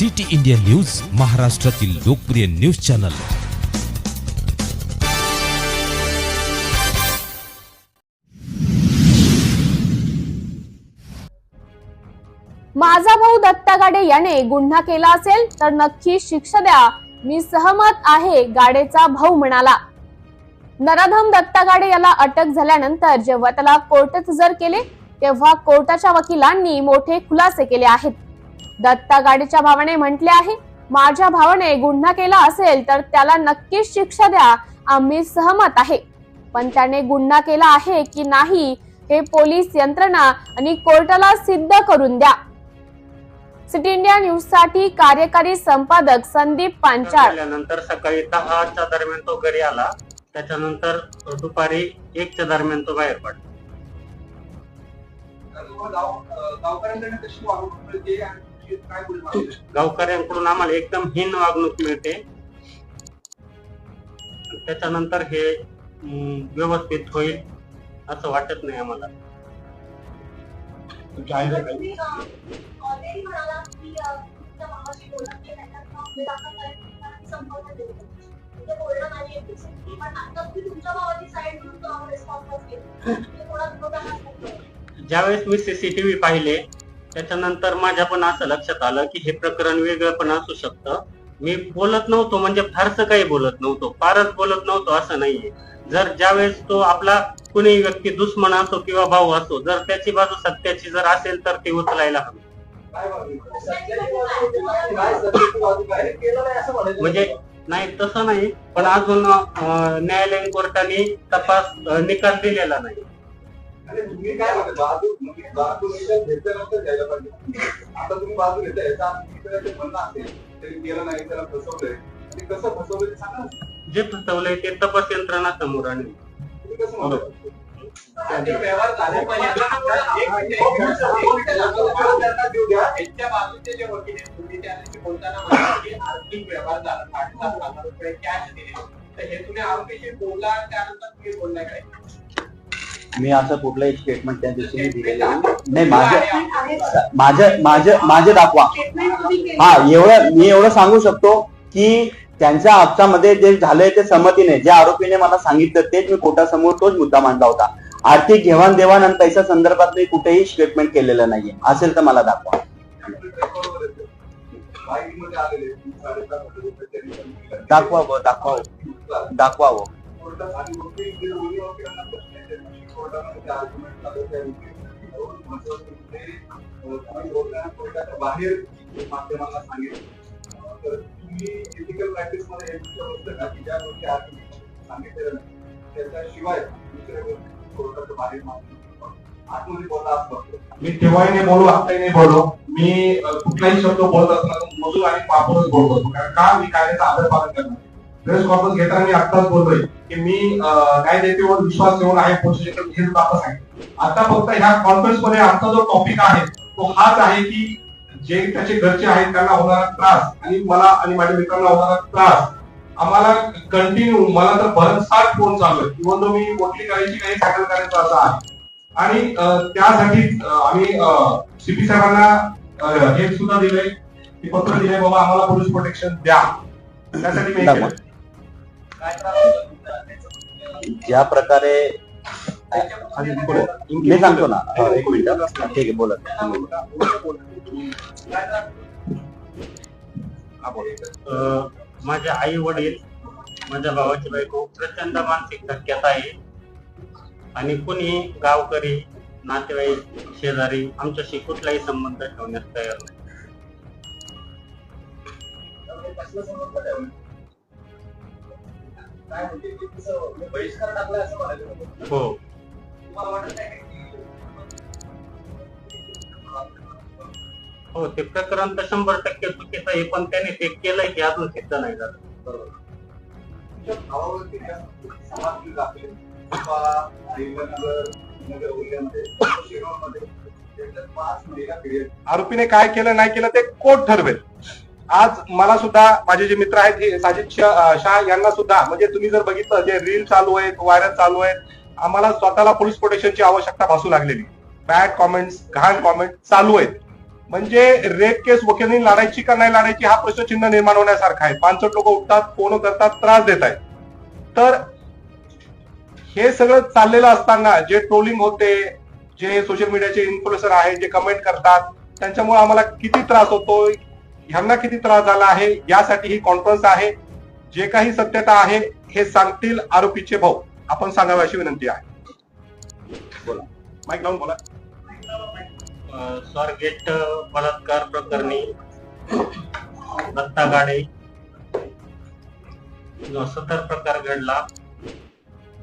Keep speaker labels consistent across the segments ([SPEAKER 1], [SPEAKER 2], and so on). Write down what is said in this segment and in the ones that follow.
[SPEAKER 1] City India news महाराष्ट्रातील लोकप्रिय news channel.
[SPEAKER 2] माझा भाऊ दत्ता गाडे याने गुन्हा केला असेल तर नक्की शिक्षा द्या. मी सहमत आहे गाडेचा भाऊ म्हणाला. नराधम दत्ता गाडे याला अटक झाल्यानंतर जेव्हा त्याला कोर्टात जर केले तेव्हा कोर्टाच्या वकिलांनी मोठे खुलासे केले आहेत. दत्ता गाडेच्या भावाने म्हटले आहे माझ्या भावाने गुन्हा केला असेल तर त्याला नक्कीच शिक्षा द्या. आम्ही सहमत आहे. पण त्याने गुन्हा केला आहे की नाही हे पोलीस यंत्रणा आणि कोर्टाला सिद्ध करून द्या. सिटी इंडिया न्यूजसाठी कार्यकारी संपादक संदीप पांचाळ.
[SPEAKER 3] नंतर सकाळी दहाच्या दरम्यान तो घरी आला. त्याच्यानंतर दुपारी एकच्या दरम्यान तो बाहेर पडला. गावकऱ्यांकडून आम्हाला एकदम हीन वागणूक मिळते. त्याच्यानंतर हे व्यवस्थित होईल असं वाटत नाही आम्हाला.
[SPEAKER 4] म्हणजे
[SPEAKER 3] ज्यावेळेस मी सीसीटीव्ही पाहिले त्याच्यानंतर माझ्या पण असं लक्षात आलं की हे प्रकरण वेगळं पण असू शकतं. मी बोलत नव्हतो म्हणजे फारसं काही बोलत नव्हतो. फारच बोलत नव्हतो असं नाहीये. जर ज्यावेळेस तो आपला कुणी व्यक्ती दुश्मन असो किंवा भाऊ असो जर त्याची बाजू सत्याची जर असेल तर ती उचलायला हवी. म्हणजे नाही तसं नाही पण अजून न्यायालयीन कोर्टाने तपास निकाल दिलेला नाही.
[SPEAKER 5] अरे तुम्ही काय म्हणता? बाजू म्हणजे घेतल्या- घेतल्यानंतर घ्यायला पाहिजे. आता तुम्ही याचा अर्थ इतरांचे म्हणणं असेल तरी केलं नाही त्याला फसवलंय. ते कसं सांगा.
[SPEAKER 3] जे फसवलंय ते तपास यंत्रणा समोर आणली.
[SPEAKER 5] तुम्ही कसं म्हणता? व्यवहार झाले
[SPEAKER 6] बाजूचे जे वकील आहेत तुम्ही त्यांच्याशी बोलताना की आर्थिक व्यवहार झाला. लाख रुपये कॅश दिले. तर हे तुम्ही आरोपीशी बोलला त्यानंतर तुम्ही बोलला काय?
[SPEAKER 7] मी असं कुठलंही स्टेटमेंट त्या दिवशी दिलेलं नाही. नाही माझं माझं माझं दाखवा. हा एवढं मी एवढं सांगू शकतो की त्यांच्या आपसामध्ये जे झालंय ते संमतीने ज्या आरोपीने मला सांगितलं तेच मी कोर्टासमोर तोच मुद्दा मांडला होता. आर्थिक घेवाण देवाण आणि पैसा संदर्भात मी कुठेही स्टेटमेंट केलेलं नाहीये. असेल तर मला दाखवा. दाखवा दाखवा दाखवा
[SPEAKER 5] आलेले कोर्टामध्ये ते कोर्टाच्या बाहेर माध्यमांना सांगितलं. तर तुम्ही ethical प्रॅक्टिसमध्ये असतं का की ज्या गोष्टी argument सांगितलेल्या नाही, त्याच्याशिवाय दुसऱ्या गोष्टी कोर्टाच्या बाहेर आतमध्ये बोलला असतो
[SPEAKER 8] मी तेव्हाही नाही बोलू आताही नाही बोललो मी कुठलाही शब्द बोलत असताना मजूर आणि पापरच बोलत होतो कारण का मी कायद्याचा आदर पालन करणार प्रेस कॉन्फरन्स घेताना मी आत्ताच बोलतोय की मी न्यायदेतेवर विश्वास ठेवून आहे पोलीस हे आता सांगितलं आता फक्त ह्या कॉन्फरन्समध्ये आमचा जो टॉपिक आहे तो हाच आहे की जे त्याचे घरचे आहेत त्यांना होणारा त्रास आणि मला आणि माझ्या मित्रांना होणारा त्रास आम्हाला कंटिन्यू मला तर भरमसाठ फोन चालू आहे इव्हन मी मोठी करायची काही सॅटल करायचं असं आहे. आणि त्यासाठी आम्ही सीपी साहेबांना हे सुद्धा दिलंय की पत्र दिलंय बाबा आम्हाला पोलीस प्रोटेक्शन द्या. त्यासाठी मी
[SPEAKER 7] ज्या प्रकारे मी सांगतो ना. एक मिनिट ठीक आहे बोला.
[SPEAKER 3] अं, माझे आई वडील माझ्या भावाची बायको प्रचंड मानसिक धक्क्यात आहे. आणि कुणी गावकरी नातेवाईक शेजारी आमच्याशी कुठलाही संबंध ठेवण्यास तयार नाही.
[SPEAKER 5] काय म्हणजे की तसं बहिष्कार टाकलाय असं म्हणायचं होतं.
[SPEAKER 3] हो.
[SPEAKER 5] तुम्हाला वाटत नाही का की
[SPEAKER 3] हो ते प्रकरण तर शंभर टक्के चुकीचं आहे पण त्याने ते केलंय की अजून सिद्ध नाही झालं.
[SPEAKER 8] आरोपीने काय केलं नाही केलं ते कोर्ट ठरवेल. आज मला सुद्धा माझे जे मित्र आहेत हे साजिद शाह यांना सुद्धा म्हणजे तुम्ही जर बघितलं जे रील चालू आहेत व्हायरल चालू आहेत आम्हाला स्वतःला पोलीस प्रोटेक्शनची आवश्यकता भासू लागलेली. बॅड कॉमेंट्स घाण कॉमेंट चालू आहेत. म्हणजे रेप केस वकिलांनी लढायची का नाही लढायची हा प्रश्नचिन्ह निर्माण होण्यासारखा आहे. पाणसठ लोक उठतात फोन करतात त्रास देत आहेत. तर हे सगळं चाललेलं असताना जे ट्रोलिंग होते जे सोशल मीडियाचे इन्फ्लुएन्सर आहेत जे कमेंट करतात त्यांच्यामुळे आम्हाला किती त्रास होतो ह्यांना किती त्रास झाला आहे? यासाठी ही कॉन्फरन्स आहे. जे काही सत्यता आहे हे सांगतील आरोपीचे भाऊ. आपण सांगावे अशी विनंती आहे. बोला. माईक लावून बोला.
[SPEAKER 3] स्वारगेट बलात्कार प्रकरणी दत्ता गाडे जो सतर प्रकार घडला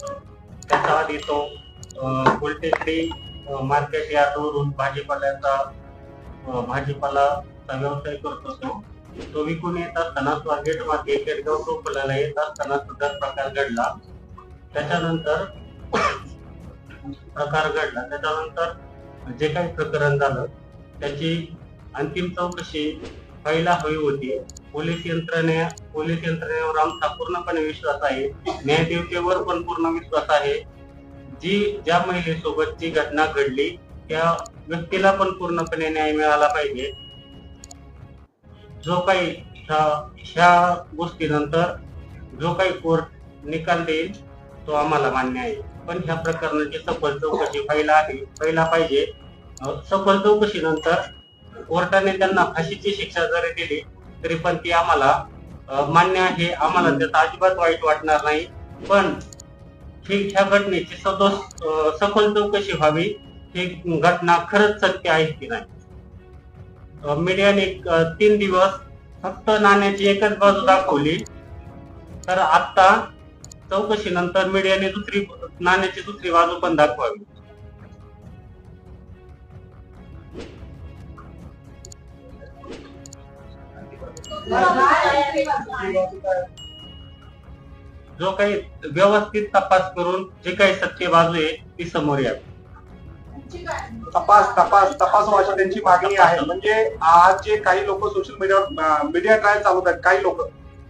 [SPEAKER 3] त्याच्या आधी तो फुलटेकडी मार्केट यार्डवरून भाजीपाल्याचा भाजीपाला भाजीपालाचा व्यवसाय करत होतो तो विकून येत असताना स्वारगेटमध्ये केडगाव टोपल्याला येत असताना सुद्धा प्रकार घडला. त्याच्यानंतर प्रकार घडला. त्याच्यानंतर जे काही प्रकरण झालं त्याची अंतिम चौकशी व्हायला हवी होती. पोलीस यंत्रणे पोलीस यंत्रणेवर आमचा पूर्णपणे विश्वास आहे. न्यायदेवतेवर पण पूर्ण विश्वास आहे. जी ज्या महिलेसोबत जी घटना घडली त्या व्यक्तीला पण पूर्णपणे न्याय मिळाला पाहिजे. जो काही ह्या गोष्टीनंतर जो काही कोर्ट निकाल देईल तो आम्हाला मान्य आहे. पण ह्या प्रकरणाची सखोल चौकशी पहिला आहे पहिला पाहिजे. अं, सखोल चौकशीनंतर कोर्टाने त्यांना फाशीची शिक्षा जरी दिली तरी पण ती आम्हाला मान्य आहे. आम्हाला त्याचा अजिबात वाईट वाटणार नाही. पण ही ह्या घटनेची सदोष सखोल चौकशी व्हावी ही घटना खरंच सत्य आहे की नाही? मीडियाने तीन दिवस फक्त नाण्याची एकच बाजू दाखवली. तर आता चौकशीनंतर मीडियाने दुसरी नाण्याची दुसरी बाजू पण दाखवावी. जो काही व्यवस्थित तपास करून जे काही सत्य बाजू आहे ती समोर यावी.
[SPEAKER 8] तपास तपास तपास व्हायची त्यांची मागणी आहे. म्हणजे आज जे काही लोक सोशल मीडियावर मीडिया ट्रायल चालवत आहेत काही लोक.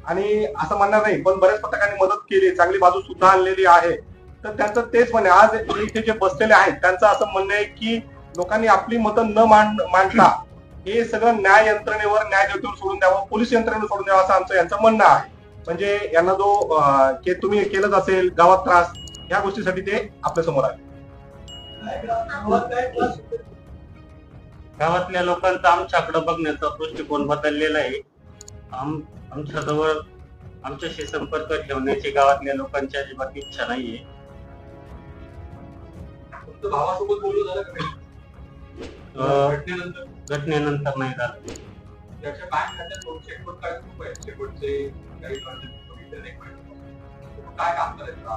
[SPEAKER 8] आणि असं म्हणणार नाही पण बऱ्याच पथकांनी मदत केली चांगली बाजू सुद्धा आणलेली आहे. तर त्यांचं तेच म्हणे आज इथे जे बसलेले आहेत त्यांचं असं म्हणणं आहे की लोकांनी आपली मतं न मांड मांडता हे सगळं न्याय यंत्रणेवर न्याय देवतेवर सोडून द्यावं पोलीस यंत्रणेवर सोडून द्यावं असं आमचं यांचं म्हणणं आहे. म्हणजे यांना जो तुम्ही केलंच असेल गावात त्रास या गोष्टीसाठी ते आपल्यासमोर आहे
[SPEAKER 3] गावातल्या लोकांचा आमच्याकडे बघण्याचा दृष्टिकोन बदललेला आहे. आम आमच्याजवळ आमच्याशी संपर्क ठेवण्याची गावातल्या लोकांची अजिबात इच्छा नाहीये.
[SPEAKER 5] भावासोबत बोलू झालं का घटनेनंतर?
[SPEAKER 3] नाही झालं.
[SPEAKER 5] त्याच्या बँक खात्यात काही काय काम करायचा?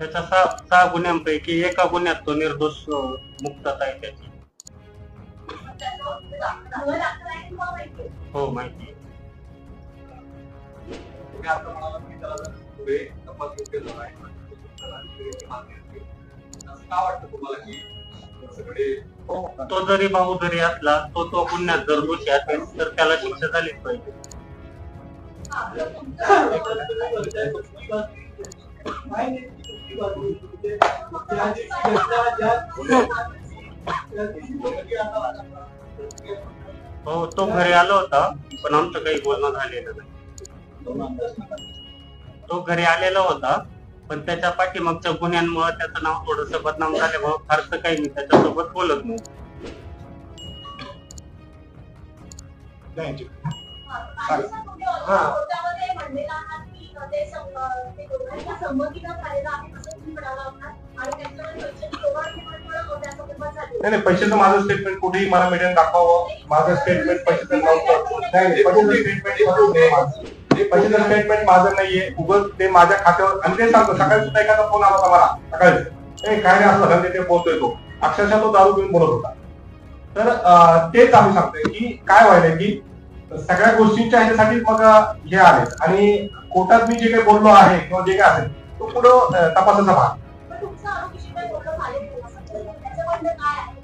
[SPEAKER 3] त्याच्या सहा सहा गुन्ह्यांपैकी एका गुन्ह्यात तो निर्दोष मुक्तता आहे त्याची. हो माहिती तो जरी भाऊ जरी असला तो तो गुन्ह्यात जर दोषी असेल तर त्याला शिक्षा झालीच पाहिजे.
[SPEAKER 4] हा,
[SPEAKER 3] हो तो घरी आला होता पण आमचं काही बोलणं झालेलं नाही. तो घरी आलेला होता पण त्याच्या पाठीमागच्या गुन्ह्यांमुळे त्याचं नाव थोडस बदनाम झाल्यामुळे फारसं काही मी त्याच्यासोबत बोलत नाही.
[SPEAKER 8] नाही
[SPEAKER 4] कोर्टामध्ये म्हणलेलं आहात की ते सं- ते दोघांच्या संमतीनं झालेलं आहे असं तुम्ही म्हणाला होता आणि त्याच्यावर पैशाची देवाणघेवाण होते असं तुम्हाला झाली.
[SPEAKER 8] नाही नाही पैशाचं माझं स्टेटमेंट कुठेही मला मीडियाने दाखवावं. माझं स्टेटमेंट पैशाचं नव्हतं नाही पैशाचं स्टेटमेंट. हे पैशाचं स्टेटमेंट माझं नाहीये. उगच ते माझ्या खात्यावर आणि ते सांगतो सकाळी सुद्धा एखादा फोन आला होता मला. सकाळी. ए काय नाही असं ते बोलतोय तो. अक्षरशः तो दारू पिऊन बोलत होता. तर तेच आम्ही सांगतोय की काय व्हायलंय की तर सगळ्या गोष्टींच्या ह्याच्यासाठी मग हे आहेत आणि कोर्टात मी जे काही बोललो आहे किंवा जे काही असेल तो पुढं तपासाचा भाग.
[SPEAKER 4] काय झालेलं नाही काय आहे?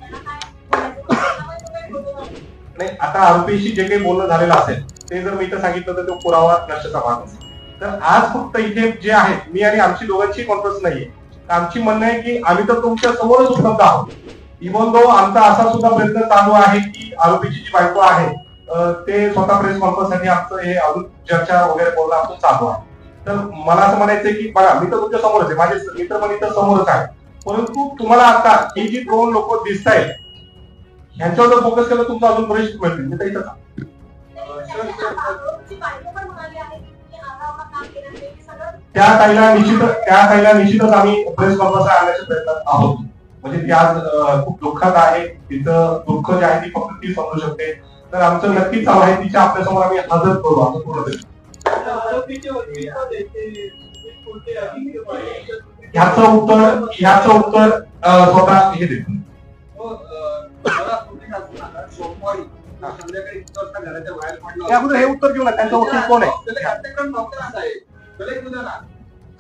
[SPEAKER 4] काय
[SPEAKER 8] आता आरोपीशी जे काही बोलणं झालेलं असेल ते जर मी इथं सांगितलं तर तो पुरावा नष्टचा भाग असेल. तर आज फक्त इथे जे आहे मी आणि आमची दोघांची कॉन्फरन्स नाहीये. आमची म्हणणं आहे की आम्ही तर तुमच्या समोरच उपलब्ध आहोत. इव्हन दो आमचा असा सुद्धा प्रयत्न चालू आहे की आरोपीची जी बायको आहे ते स्वतः प्रेस कॉन्फरन्ससाठी आमचं हे अजून चर्चा वगैरे बोलणं आमचं चालू आहे तर मला असं म्हणायचंय की बघा मी तर तुमच्या समोरच आहे. माझे मित्र पण इथं समोरच आहे परंतु तुम्हाला आता ही जी दोन लोक दिसत आहेत ह्यांच्यावर जर फोकस केलं तुमचं अजून बरेच मिळतील मी तर इथंच त्या ताईला निश्चित त्या ताईला निश्चितच आम्ही प्रेस कॉन्फरन्स आणण्याच्या प्रयत्नात आहोत. म्हणजे ती आज खूप दुःखात आहे. तिचं दुःख जे आहे ती फक्त ती समजू शकते. तर आमचं नक्कीच चालू आहे तिच्या आपल्यासमोर आम्ही हजर करू आमचं पूर्ण? ह्याचं उत्तर ह्याचं उत्तर स्वतः हे देतो
[SPEAKER 5] हो,
[SPEAKER 8] अगोदर हे उत्तर घेऊ ना त्यांचा वकील कोण आहे?
[SPEAKER 5] त्याला घटनाक्रम नव्हता असा आहे त्याला एक उदाहरण आहे.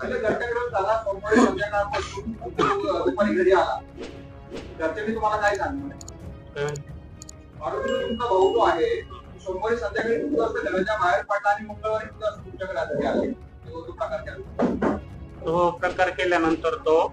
[SPEAKER 5] त्याला घटनाक्रम झाला सोमवारी संध्याकाळपासून तो दुपारी घरी आला. घरच्यांनी तुम्हाला काय सांगणार म्हणून तुमचा भाऊ जो आहे सोमवारी संध्याकाळी किती वाजता घराच्या बाहेर पडला आणि मंगळवारी किती वाजता तुमच्याकडे घरी आले तो प्रकार केला.
[SPEAKER 3] तो प्रकार केल्यानंतर तो